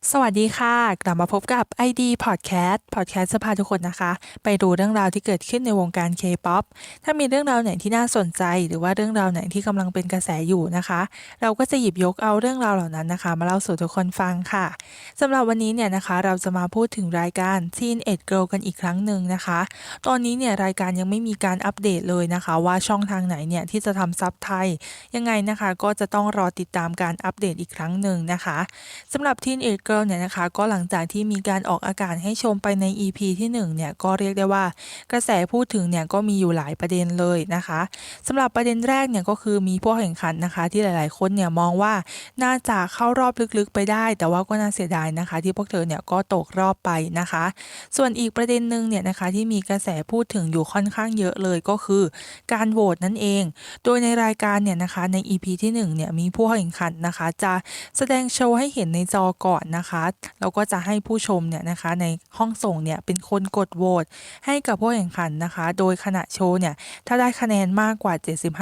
สวัสดีค่ะ กลับมาพบกับ ID Podcast Podcast จะพาทุกคนนะคะ ไปดูเรื่องราวที่เกิดขึ้นในวงการ K-POP ถ้ามีเรื่องราวไหนที่น่าสนใจ หรือว่าเรื่องราวไหนที่กำลังเป็นกระแสอยู่นะคะ เราก็จะหยิบยกเอาเรื่องราวเหล่านั้นนะคะ มาเล่าสู่ทุกคนฟังค่ะสำหรับวันนี้เนี่ยนะคะ เราจะมาพูดถึงรายการ Teen Age Girl กันอีกครั้งหนึ่งนะคะ ตอนนี้เนี่ยรายการยังไม่มีการอัปเดตเลยนะคะ ว่าช่องทางไหนเนี่ยที่จะทำซับไทยยังไงนะคะ ก็จะต้องรอติดตามการอัปเดตอีกครั้งหนึ่งนะคะสำหรับ Teen Age Girl เนี่ยนะคะก็หลังจากที่มีการออกอากาศให้ชมไปใน EP ที่1เนี่ยก็เรียกได้ว่ากระแสพูดถึงเนี่ยก็มีอยู่หลายประเด็นเลยนะคะสำหรับประเด็นแรกเนี่ยก็คือมีผู้แข่งขันนะคะที่หลายๆ คนเนี่ยมองว่าน่าจะเข้ารอบลึกๆไปได้ แต่ว่าก็น่าเสียดายนะคะ ที่พวกเธอเนี่ยก็ตกรอบไปนะคะ ส่วนอีกประเด็นหนึ่งเนี่ยนะคะที่มีกระแสพูดถึงอยู่ค่อนข้างเยอะเลยก็คือ การโหวตนั่นเอง โดยในรายการเนี่ยนะคะใน EP ที่1เนี่ยมีผู้แข่งขันนะคะ จะแสดงโชว์ให้เห็นในจอก่อนนะคะแล้วก็จะให้ผู้ชมเนี่ยนะคะในห้องส่งเนี่ยเป็นคนกดโหวตให้กับผู้แข่งขันนะคะ โดยขณะโชว์เนี่ยถ้าได้คะแนนมากกว่า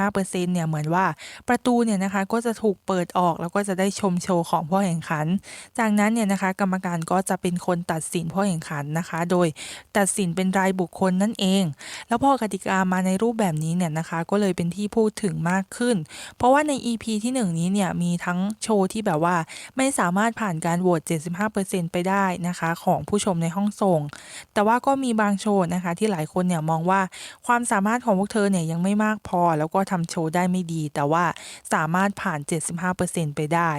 75%เนี่ยเหมือนว่าประตูเนี่ยนะคะก็จะถูกเปิดออกแล้วก็จะได้ชมโชว์ของผู้แข่งขัน จากนั้นเนี่ยนะคะกรรมการก็จะเป็นคนตัดสินผู้แข่งขันนะคะ โดยตัดสินเป็นรายบุคคลนั่นเอง แล้วพอกติกามาในรูปแบบนี้เนี่ยนะคะ ก็เลยเป็นที่พูดถึงมากขึ้น เพราะว่าใน EP ที่ 1 นี้เนี่ยมีทั้งโชว์ที่แบบว่าไม่สามารถผ่านการโหวต75%ไปได้นะคะ ของผู้ชมในห้องส่ง แต่ว่าก็มีบางโชว์นะคะที่หลายคนเนี่ยมองว่าความสามารถของพวกเธอเนี่ยยังไม่มากพอ แล้วก็ทำโชว์ได้ไม่ดี แต่ว่าสามารถผ่าน 75%ไปได้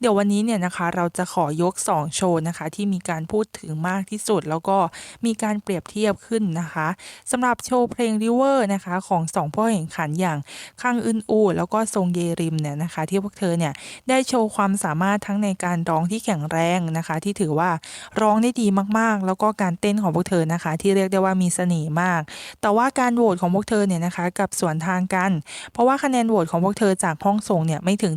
เดี๋ยววันนี้เนี่ยนะคะเราจะขอยก 2 โชว์นะคะที่มีการพูดถึงมากที่สุด แล้วก็มีการเปรียบเทียบขึ้นนะคะสำหรับโชว์เพลง River นะคะของ2ผู้แข่งขันอย่างคังอึนอู แล้วก็ทรงเยริมเนี่ยนะคะที่พวกเธอเนี่ยได้โชว์ความสามารถทั้งในการร้องที่แข็งแรงนะคะ ที่ถือว่าร้องได้ดีมากๆ แล้วก็การเต้นของพวกเธอนะคะ ที่เรียกได้ว่ามีเสน่ห์มาก แต่ว่าการโหวตของพวกเธอเนี่ยนะคะกับสวนทางกัน เพราะว่าคะแนนโหวตของพวกเธอจากห้องส่งเนี่ยไม่ถึง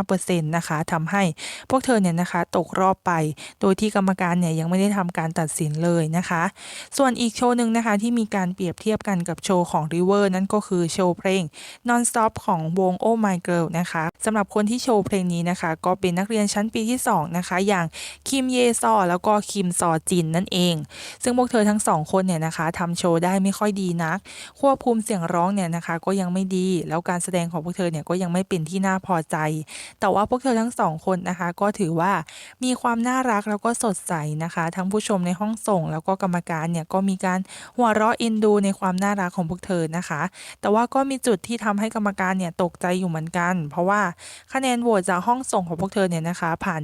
75%นะคะทำให้พวกเธอเนี่ยนะคะตกรอบไป โดยที่กรรมการเนี่ยยังไม่ได้ทำการตัดสินเลยนะคะ ส่วนอีกโชว์หนึ่งนะคะที่มีการเปรียบเทียบกันกับโชว์ของ River นั่นก็คือโชว์เพลง Non Stop ของวง Oh My Girl นะคะสำหรับคนที่โชว์เพลงนี้นะคะ ก็เป็นนักเรียนชั้นปีที่2นะคะอย่างคิมเยซอแล้วก็คิมซอจินนั่นเอง ซึ่งพวกเธอทั้งสองคนเนี่ยนะคะทำโชว์ได้ไม่ค่อยดีนัก ควบคุมเสียงร้องเนี่ยนะคะก็ยังไม่ดี แล้วการแสดงของพวกเธอเนี่ยก็ยังไม่เป็นที่น่าพอใจ แต่ว่าพวกเธอทั้งสองคนนะคะก็ถือว่ามีความน่ารักแล้วก็สดใสนะคะ ทั้งผู้ชมในห้องส่ง แล้วก็กรรมการเนี่ยก็มีการหัวเราะเอ็นดูในความน่ารักของพวกเธอนะคะ แต่ว่าก็มีจุดที่ทำให้กรรมการเนี่ยตกใจอยู่เหมือนกัน เพราะว่าคะแนนโหวตจากห้องส่งของพวกเธอเนี่ยนะคะผ่าน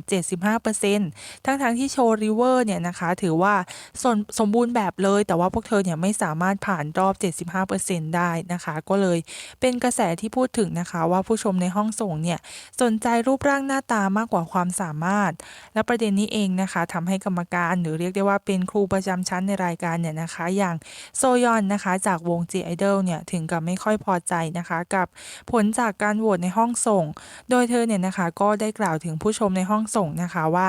75%ทั้งๆที่โชว์ริเวอร์เนี่ยนะคะถือว่าสมสมบูรณ์แบบเลย แต่ว่าพวกเธอเนี่ยไม่สามารถผ่านรอบ 75%ได้นะคะ ก็เลยเป็นกระแสที่พูดถึงนะคะ ว่าผู้ชมในห้องส่งเนี่ยสนใจรูปร่างหน้าตามากกว่าความสามารถ และประเด็นนี้เองนะคะทำให้กรรมการหรือเรียกได้ว่าเป็นครูประจำชั้นในรายการเนี่ยนะคะอย่างโซยอนนะคะจากวง G Idol เนี่ยถึงกับไม่ค่อยพอใจนะคะกับผลจากการโหวตในห้องส่ง โดยเธอเนี่ยนะคะก็ได้กล่าวถึงผู้ชมในห้องส่งนะคะว่า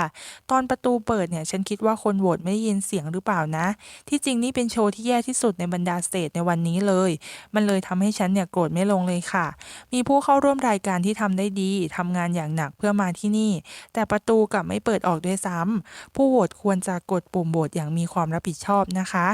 ตอนประตูเปิดเนี่ยฉันคิดว่าคนโหวตไม่ได้ยินเสียงหรือเปล่านะ ที่จริงนี่เป็นโชว์ที่แย่ที่สุดในบรรดาสเตจในวันนี้เลย มันเลยทำให้ฉันเนี่ยโกรธไม่ลงเลยค่ะ มีผู้เข้าร่วมรายการที่ทำได้ดีทำงานอย่างหนักเพื่อมาที่นี่ แต่ประตูกลับไม่เปิดออกด้วยซ้ำผู้โหวตควรจะกดปุ่มโหวตอย่างมีความรับผิดชอบนะคะ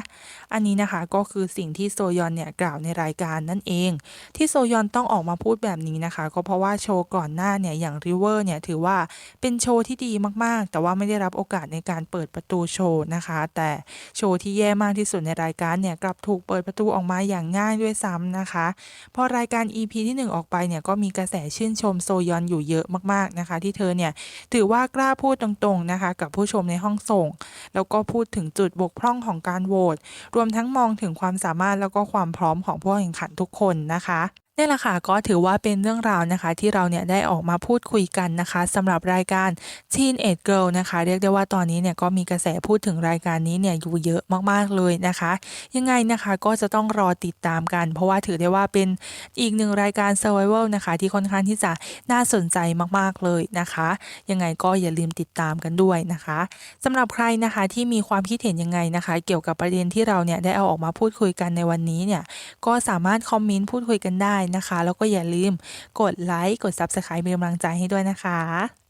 อันนี้นะคะก็คือสิ่งที่โซยอนเนี่ยกล่าวในรายการนั่นเอง ที่โซยอนต้องออกมาพูดแบบนี้นะคะ ก็เพราะว่าโชว์ก่อนหน้าเนี่ยอย่างริเวอร์เนี่ยถือว่าเป็นโชว์ที่ดีมากๆแต่ว่าไม่ได้รับโอกาสในการเปิดประตูโชว์นะคะ แต่โชว์ที่แย่มากที่สุดในรายการเนี่ยกลับถูกเปิดประตูออกมาอย่างง่ายด้วยซ้ำนะคะ พอรายการ EP ที่ 1 ออกไปเนี่ยก็มีกระแสชื่นชมโซยอนอยู่เยอะมากๆนะคะ ที่เธอเนี่ยถือว่ากล้าพูดตรงๆนะคะ กับผู้ชมในห้องส่ง แล้วก็พูดถึงจุดบกพร่องของการโหวตรวมทั้งมองถึงความสามารถแล้วก็ความพร้อมของผู้แข่งขันทุกคนนะคะ นี่แหละค่ะก็ถือว่าเป็นเรื่องราวนะคะที่เราเนี่ยได้ออกมาพูดคุยกันนะคะสำหรับรายการ Teen Age Girl นะคะ เรียกได้ว่าตอนนี้เนี่ยก็มีกระแสพูดถึงรายการนี้เนี่ยอยู่เยอะมากๆเลยนะคะ ยังไงนะคะก็จะต้องรอติดตามกัน เพราะว่าถือได้ว่าเป็นอีกหนึ่งรายการ Survival นะคะที่ค่อนข้างที่จะน่าสนใจมากๆเลยนะคะ ยังไงก็อย่าลืมติดตามกันด้วยนะคะสำหรับใครนะคะที่มีความคิดเห็นยังไงนะคะ เกี่ยวกับประเด็นที่เราเนี่ยได้เอาออกมาพูดคุยกันในวันนี้เนี่ยก็สามารถคอมเมนต์พูดคุยกันได้นะคะ แล้วก็อย่าลืมกดไลค์กด Subscribe เป็นกำลังใจให้ด้วยนะคะ